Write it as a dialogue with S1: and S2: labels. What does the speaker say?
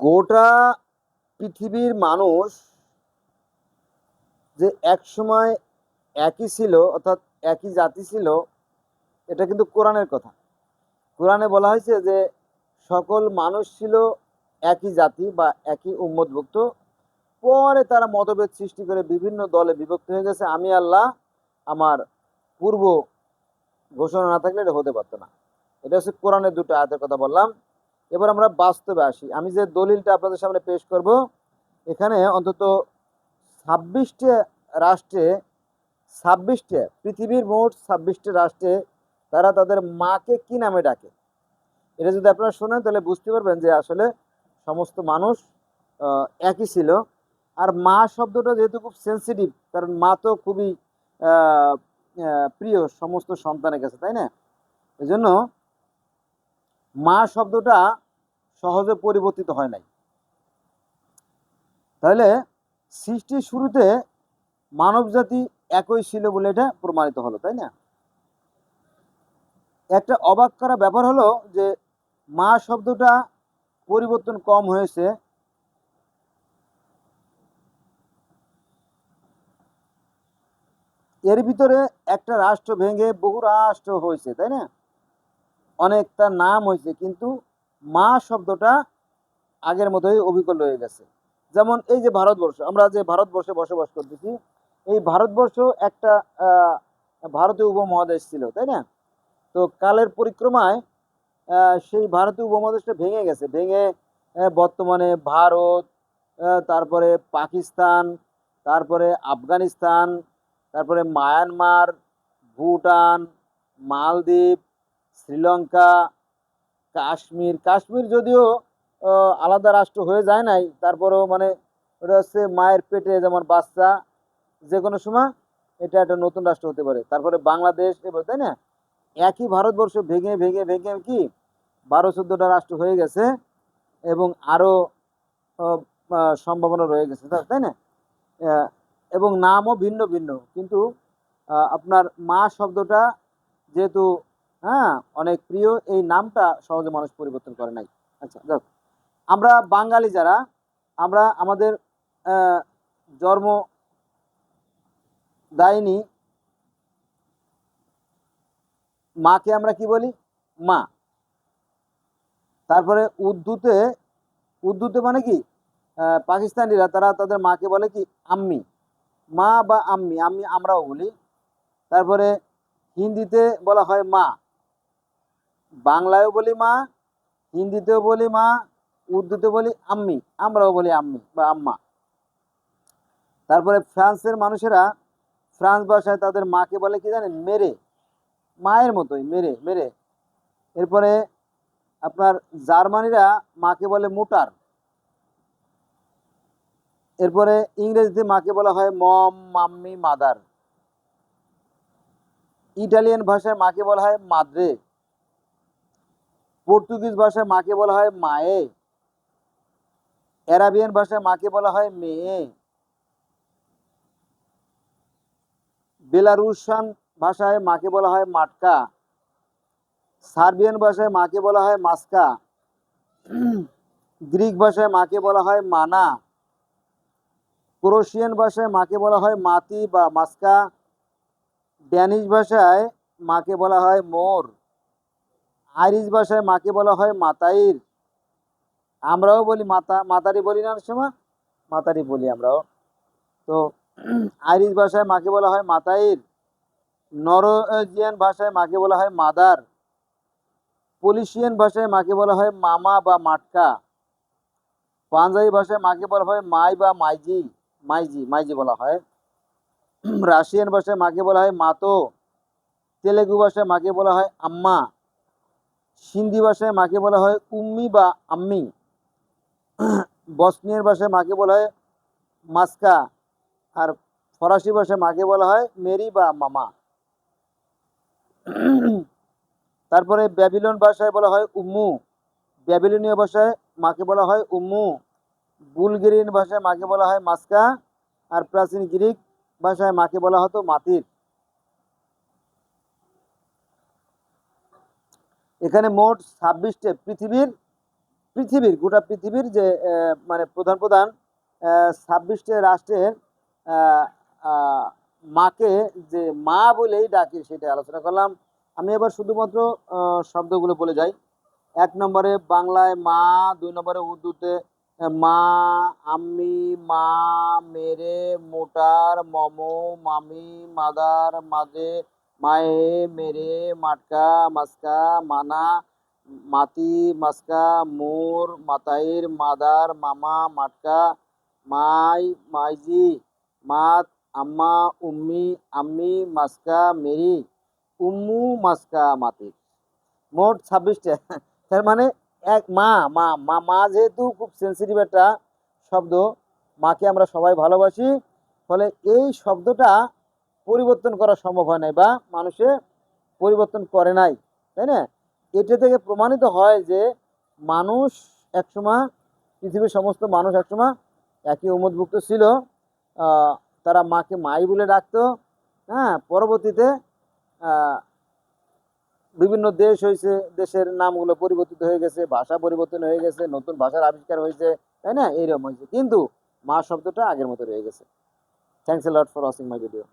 S1: গোটা পৃথিবীর মানুষ যে একসময় একই ছিল, অর্থাৎ একই জাতি ছিল, এটা কিন্তু কোরআনের কথা। কোরআনে বলা হয়েছে যে সকল মানুষ ছিল একই জাতি বা একই উম্মতভুক্ত। পরে তারা মতভেদ সৃষ্টি করে বিভিন্ন দলে বিভক্ত হয়ে গেছে। আমি আল্লাহ, আমার পূর্ব ঘোষণা না থাকলে এটা হতে পারতো না। এটা হচ্ছে কোরআনের দুটো আয়াতের কথা বললাম। এবার আমরা বাস্তবে আসি। আমি যে দলিলটা আপনাদের সামনে পেশ করব, এখানে অন্তত ছাব্বিশটি রাষ্ট্রে, ছাব্বিশটি, পৃথিবীর মোট ছাব্বিশটি রাষ্ট্রে তারা তাদের মাকে কি নামে ডাকে? এটা যদি আপনারা শোনেন তাহলে বুঝতে পারবেন যে আসলে সমস্ত মানুষ একই ছিল। আর মা শব্দটা যেহেতু খুব সেন্সিটিভ কারণ মা তো খুবই প্রিয় সমস্ত সন্তানের কাছে, তাই না? এজন্য মা শব্দটা সহজে পরিবর্তিত হয় নাই। তাহলে সৃষ্টির শুরুতে মানব জাতি একই ছিল বলে এটা প্রমাণিত হলো, তাই না? একটা অবাক করা ব্যাপার হলো যে মা শব্দটা পরিবর্তন কম হয়েছে। এর ভিতরে একটা রাষ্ট্র ভেঙে বহু রাষ্ট্র হয়েছে, তাই না? অনেক তার নাম হয়েছে, কিন্তু মা শব্দটা আগের মতোই অবিকল রয়ে গেছে। যেমন এই যে ভারতবর্ষ, আমরা যে ভারতবর্ষে বসবাস করতেছি, এই ভারতবর্ষ একটা ভারতীয় উপমহাদেশ ছিল, তাই না? তো কালের পরিক্রমায় সেই ভারতীয় উপমহাদেশটা ভেঙে গেছে। ভেঙে বর্তমানে ভারত তারপরে পাকিস্তান, তারপরে আফগানিস্তান, তারপরে মায়ানমার, ভুটান, মালদ্বীপ, শ্রীলঙ্কা কাশ্মীর কাশ্মীর যদিও আলাদা রাষ্ট্র হয়ে যায় নাই, তারপরেও মানে ওটা হচ্ছে মায়ের পেটে যেমন বাচ্চা যে কোনো সময় এটা একটা নতুন রাষ্ট্র হতে পারে। তারপরে বাংলাদেশ, এবার তাই না? একই ভারতবর্ষ ভেঙে ভেঙে ভেঙে কি বারো, চোদ্দোটা রাষ্ট্র হয়ে গেছে এবং আরও সম্ভাবনা রয়ে গেছে তাই না? এবং নামও ভিন্ন ভিন্ন। কিন্তু আপনার মা শব্দটা যেহেতু হ্যাঁ অনেক প্রিয়। এই নামটা সহজে মানুষ পরিবর্তন করে নাই। আচ্ছা যাক। আমরা বাঙালি যারা, আমরা আমাদের জন্ম দায়নি। মাকে আমরা কি বলি? মা। তারপরে উর্দুতে উর্দুতে মানে কি? পাকিস্তানিরা, তারা তাদের মাকে বলে কি? আম্মি। মা বা আম্মি। আম্মি আমরাও বলি। তারপরে হিন্দিতে বলা হয় মা। বাংলায়ও বলি মা, হিন্দিতেও বলি মা উর্দুতে বলি আম্মি, আমরাও বলি আম্মি বা আম্মা। তারপরে ফ্রান্সের মানুষেরা, ফ্রান্স ভাষায় তাদের মাকে বলে কি জানেন? মেরে। মায়ের মতোই, মেরে মেরে। এরপরে আপনার জার্মানিরা মাকে বলে মুটার। এরপরে ইংরেজিতে মাকে বলা হয় মম, মাম্মি, মাদার। ইটালিয়ান ভাষায় মাকে বলা হয় মাদ্রে। পর্তুগিজ ভাষায় মাকে বলা হয় মায়ে। অ্যারাবিয়ান ভাষায় মাকে বলা হয় মেয়ে। বেলারুশান ভাষায় মাকে বলা হয় মাটকা। সার্বিয়ান ভাষায় মাকে বলা হয় মাস্কা। গ্রিক ভাষায় মাকে বলা হয় মানা। ক্রোশিয়ান ভাষায় মাকে বলা হয় মাতি বা মাস্কা। ড্যানিশ ভাষায় মাকে বলা হয় মোর। আইরিশ ভাষায় মাকে বলা হয় মাতাইর। আমরাও বলি মাতা, মাতারি বলি না সময়, মাতারি বলি আমরাও। তো আইরিশ ভাষায় মাকে বলা হয় মাতাইর। নরজিয়ান ভাষায় মাকে বলা হয় মাদার। পলিশিয়ান ভাষায় মাকে বলা হয় মামা বা মাটকা। পাঞ্জাবি ভাষায় মাকে বলা হয় মাই বা মাইজি মাইজি মাইজি বলা হয়। রাশিয়ান ভাষায় মাকে বলা হয় মাতো। তেলেগু ভাষায় মাকে বলা হয় আম্মা। সিন্ধি ভাষায় মাকে বলা হয় উম্মি বা আম্মি। বসনিয়ান ভাষায় মাকে বলা হয় মাস্কা। আর ফরাসি ভাষায় মাকে বলা হয় মেরি বা মামা। তারপরে ব্যাবিলন ভাষায় বলা হয় উম্মু। ব্যাবিলনীয় ভাষায় মাকে বলা হয় উম্মু। বুলগেরিয়ান ভাষায় মাকে বলা হয় মাস্কা। আর প্রাচীন গ্রিক ভাষায় মাকে বলা হতো মাতির। এখানে মোট ছাব্বিশটি পৃথিবীর পৃথিবীর, গোটা পৃথিবীর যে মানে প্রধান প্রধান ছাব্বিশটি রাষ্ট্রের মাকে যে মা বলেই ডাকি সেটা আলোচনা করলাম। আমি এবার শুধুমাত্র শব্দগুলো বলে যাই। এক নম্বরে বাংলায় মা, দুই নম্বরে উর্দুতে মা, আম্মি, মা, মেরে, মোটার, মমো, মামি, মাদার মাঝে মায়ে মেরে মাটকা মাস্কা মানা মাতি মাস্কা মোর মাতাইর মাদার মামা মাটকা মাই মাইজি মাত আম্মা উম্মি আম্মি মাস্কা মেরি উম্মু মাস্কা মাতি মোট ছাব্বিশটা তার মানে এক মা মা মা মা যেহেতু খুব সেন্সিটিভ একটা শব্দ। মাকে আমরা সবাই ভালোবাসি। ফলে এই শব্দটা পরিবর্তন করা সম্ভব হয় নাই বা মানুষে পরিবর্তন করে নাই, তাই না? এটা থেকে প্রমাণিত হয় যে মানুষ একসময়, পৃথিবীর সমস্ত মানুষ একসময় একই উন্মুক্ত ছিল তারা মাকে মাই বলে ডাকতো হ্যাঁ? পরবর্তীতে বিভিন্ন দেশ হয়েছে, দেশের নামগুলো পরিবর্তিত হয়ে গেছে, ভাষা পরিবর্তন হয়ে গেছে, নতুন ভাষার আবিষ্কার হয়েছে, তাই না? এইরকম হয়েছে। কিন্তু মা শব্দটা আগের মতো রয়ে গেছে। Thanks a lot for watching my video